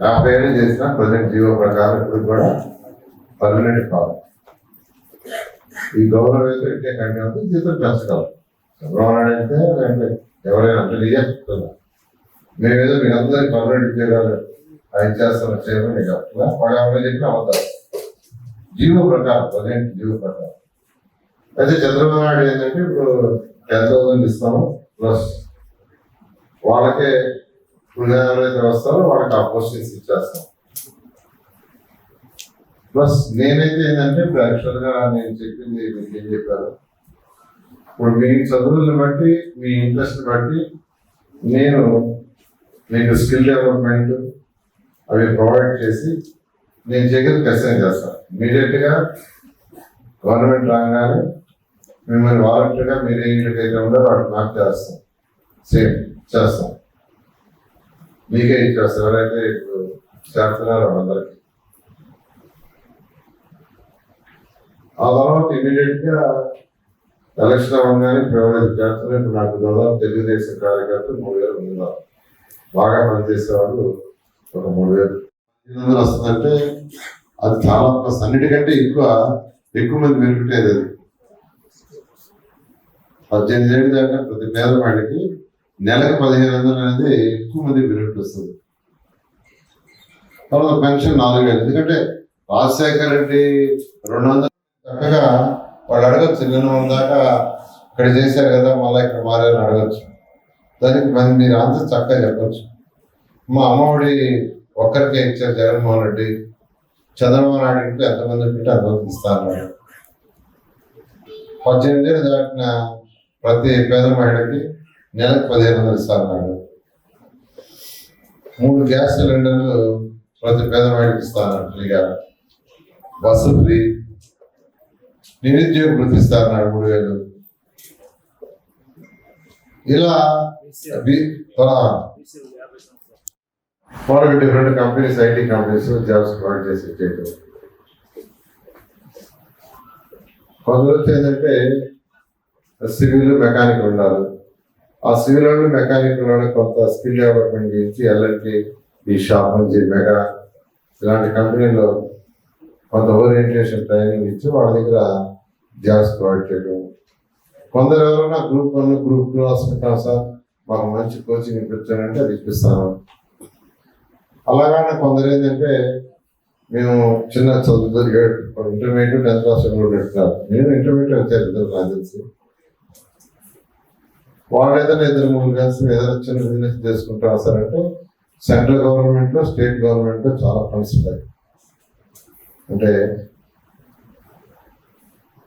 నా పేరు చేసిన ప్రజెంట్ జీవో ప్రకారం ఇప్పుడు కూడా పర్మనెంట్ కాదు. ఈ గౌరవ వేతనం కంటే ఉంది జీతం పెంచుకోవాలి చంద్రబాబు నాయుడు అయితే అంటే ఎవరైనా అంటే నిజం చెప్తున్నా. మేమేదో మీ అందరికి పర్మనెంట్ ఉద్యోగాలు ఆయన చేస్తాం చేయమని నేను చెప్తున్నా. వాళ్ళు ఎవరైనా అవుతారు. జీవో ప్రకారం ప్రజెంట్ జీవో ప్రకారం. అయితే చంద్రబాబు నాయుడు ఏంటంటే ఇప్పుడు టెన్ థౌసండ్ ఇస్తాము ప్లస్ వాళ్ళకే ఇప్పుడు ఎవరైతే వస్తారో వాళ్ళకి ఆ పోస్టింగ్స్ ఇచ్చేస్తాం. ప్లస్ నేనైతే ఏంటంటే ఇప్పుడు యాక్చువల్ నేను చెప్పింది మీకు ఏం చెప్పారు? ఇప్పుడు మీ చదువులను బట్టి మీ ఇంట్రెస్ట్ బట్టి నేను మీకు స్కిల్ డెవలప్మెంట్ అవి ప్రొవైడ్ చేసి నేను చేయగలిగి ఖచ్చితంగా చేస్తాను. ఇమీడియట్గా గవర్నమెంట్ రాగానే మిమ్మల్ని వాలంటీర్గా మీరు ఏ ఇంటికి అయితే ఉండాలో వాటికి మార్క్ చేస్తాం సేమ్ చేస్తాం మీకే ఇచ్చేస్తారు ఎవరైతే ఇప్పుడు చేస్తున్నారో అందరికి ఆ తర్వాత ఇమీడియట్గా ఎలక్షన్ అవ్వగానే ఇప్పుడు చేస్తున్నారు ఇప్పుడు నాకు దాదాపు తెలుగుదేశం కార్యకర్తలు మూడు వేలు ఉన్నారు. బాగా పనిచేసేవాళ్ళు ఒక మూడు వేలు. ఎనిమిది వందలు వస్తుందంటే అది చాలా ప్లస్. అన్నిటికంటే ఎక్కువ ఎక్కువ మంది పెరుగుతాయి అది. పద్దెనిమిది ఏళ్ళు దాకా ప్రతి పేదవాడికి నెలకు పదిహేను వందలు అనేది ఎక్కువ మంది బెనిఫిట్ వస్తుంది. తర్వాత పెన్షన్ నాలుగు వేలు. ఎందుకంటే రాజశేఖర రెడ్డి రెండు వందలు చక్కగా వాళ్ళు అడగచ్చు నిన్న దాకా ఇక్కడ చేశారు కదా మళ్ళీ ఇక్కడ మారని అడగచ్చు. దానికి మరి మీరు ఆన్సర్ చక్కగా చెప్పచ్చు. మా అమ్మఒడి ఒక్కరికే ఇచ్చారు జగన్మోహన్ రెడ్డి. చంద్రబాబు నాయుడు ఇంట్లో ఎంతమంది పెట్టి అంతమంది ఇస్తారు పద్దెనిమిది దాటిన ప్రతి పేద మహిళకి నెలకు పదిహేను వందలు ఇస్తారన్నాడు మూడు గ్యాస్ సిలిండర్లు ప్రతి పేదవాడికి మహిళకి ఫ్రీగా బస్సు ఫ్రీ నిరుద్యోగ వృత్తి ఇస్తారన్నాడు మూడు వేలు. ఇలా four different companies IT companies jobs provide చేసి చేయడం కొందరు ఏంటంటే సివిల్ మెకానిక్ ఉండాలి. ఆ సివిల్ వాళ్ళు మెకానిక్ వాళ్ళు కొంత స్కిల్ డెవలప్మెంట్ చేసి ఎల్ఎన్టీ ఈ షాప్ నుంచి మెగా ఇలాంటి కంపెనీలో కొంత ఓరియంటేషన్ ట్రైనింగ్ ఇచ్చి వాళ్ళ దగ్గర జాబ్స్ ప్రొవైడ్ చేయడం. కొందరు ఎవరైనా group one group two hospital sir మాకు మంచి కోచింగ్ ఇప్పించారంటే అది ఇప్పిస్తాను. అలాగానే కొందరు ఏంటంటే మేము చిన్న చదువు ఇంటర్మీడియట్ టెన్త్ క్లాస్ కూడా పెట్టున్నారు నేను ఇంటర్మీడియట్ వచ్చాను ఇద్దరు నాకు తెలిసి. వాళ్ళు ఏదైనా ఇద్దరు మూడు కలిసి ఏదైనా చిన్న బిజినెస్ చేసుకుంటూ సార్ సెంట్రల్ గవర్నమెంట్లో స్టేట్ గవర్నమెంట్లో చాలా ఫండ్స్ ఉంటాయి. అంటే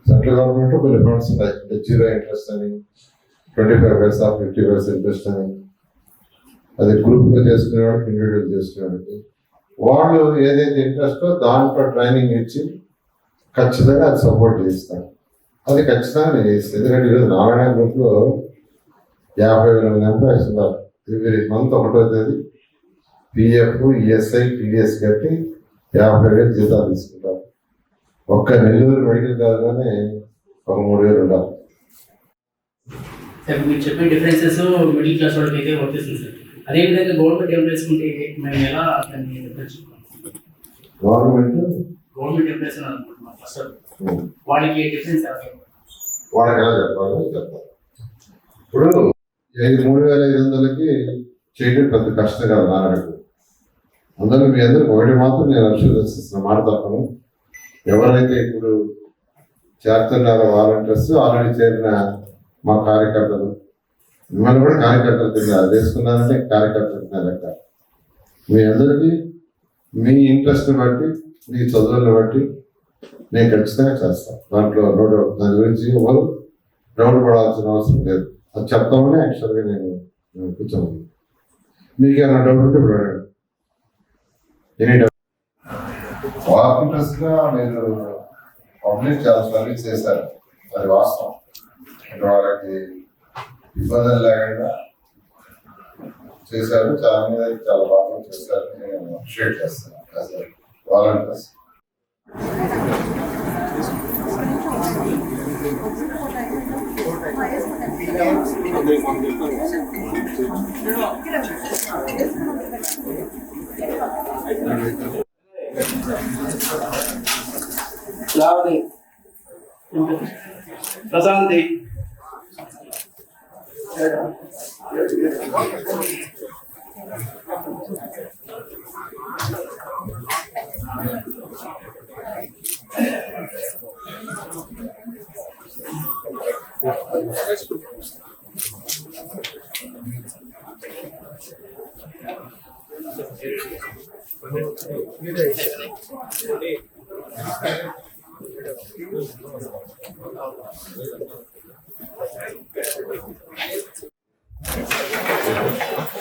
సెంట్రల్ గవర్నమెంట్ కొన్ని ఫండ్స్ ఉంటాయి. అంటే జీరో ఇంట్రెస్ట్ అని twenty five paisa fifty paisa interest అని. అది గ్రూప్గా చేసుకునేవాడికి ఇండివిజువల్ చేసుకునేవాడికి వాళ్ళు ఏదైతే ఇంట్రెస్టో దాంట్లో ట్రైనింగ్ ఇచ్చి ఖచ్చితంగా అది సపోర్ట్ చేస్తాను అది ఖచ్చితంగా నేను చేస్తాను. ఎందుకంటే ఈరోజు నారాయణ గ్రూప్లో యాభై వేల ఎంప్లాయీస్ ఉన్నారు. ఎవ్రీ మంత్ ఒకటో తేదీ పిఎఫ్ ఈఎస్ఐ పిడిఎస్ కట్టి యాభై వేలు జీతాలు తీసుకుంటారు. ఒక్క నెల్లూరు మెడికల్ కాగానే ఒక మూడు వేలు ఉండాలి. సార్ మీరు చెప్పిన డిఫరెన్సెస్ మిడిల్ క్లాస్ వాళ్ళకి అయితే వర్తిస్తుంది సార్. అదేవిధంగా గవర్నమెంట్ ఎంప్లాయీస్ ఉంటే మేము ఎలా దాన్ని తెలుసుకుంటాం గవర్నమెంట్ గవర్నమెంట్ ఎంప్లాయీస్ అనుకుంటున్నాం. ఫస్ట్ వాళ్ళకి డిఫరెన్స్ ఎలా వాళ్ళకి ఎలా చెప్పాలో చెప్పాలి. ఇప్పుడు ఐదు మూడు వేల ఐదు వందలకి చేయడం పెద్ద కష్టం కాదు నారాయణకు అందరూ మీ అందరికి ఒకటి మాత్రం నేను అభిషేధిస్తున్న మాట తప్పను. ఎవరైతే ఇప్పుడు చేరుతున్నారో వాలంటీర్స్ ఆల్రెడీ చేరిన మా కార్యకర్తలు మిమ్మల్ని కూడా కార్యకర్తలు తిన్నారు వేసుకున్నారంటే కార్యకర్తలు కింద లెక్క. మీ అందరికీ మీ ఇంట్రెస్ట్ బట్టి మీ చదువులను బట్టి నేను ఖచ్చితంగా చేస్తాను. దాంట్లో నో డౌట్ దాని గురించి ఎవరు డౌట్ పడాల్సిన అవసరం లేదు. అది చెప్తామని యాక్చువల్గా నేను నేను కూర్చోను మీకు ఏమైనా డౌట్ ఉంటే ఇప్పుడు అడగండి. ఎనీ డౌట్ వాలంటీర్స్గా మీరు పబ్లిక్ చాలా సర్వీస్ చేశారు. అది వాస్తవం. అంటే వాళ్ళకి ఇబ్బందులు లేకుండా చేశారు. చాలా మంది చాలా బాగా చేశారు. నేను అప్రిషియేట్ చేస్తాను volunteers శ్రావణి ప్రశాంతి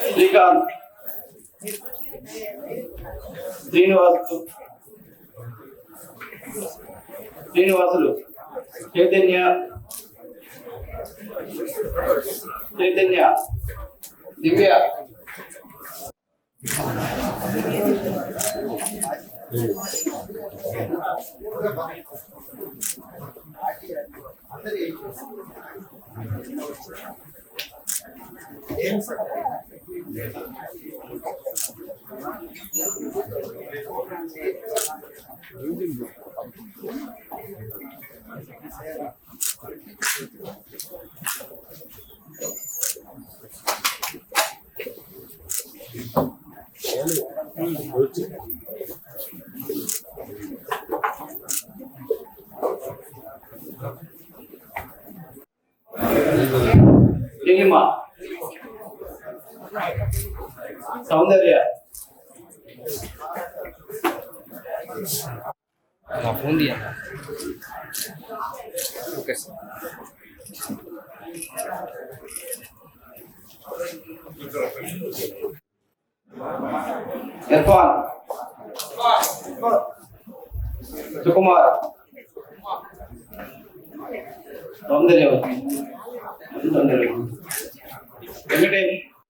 శ్రీకాంత్ శ్రీనివాసు శ్రీనివాసులు చైతన్య చైతన్య దివ్య எங்கம்மா சௌந்தர்யா నా ఫోన్ తీయండి ఓకే సార్ ఇర్ఫాన్ సుకుమార్ సౌందర్య సౌందర్య వెంకటేష్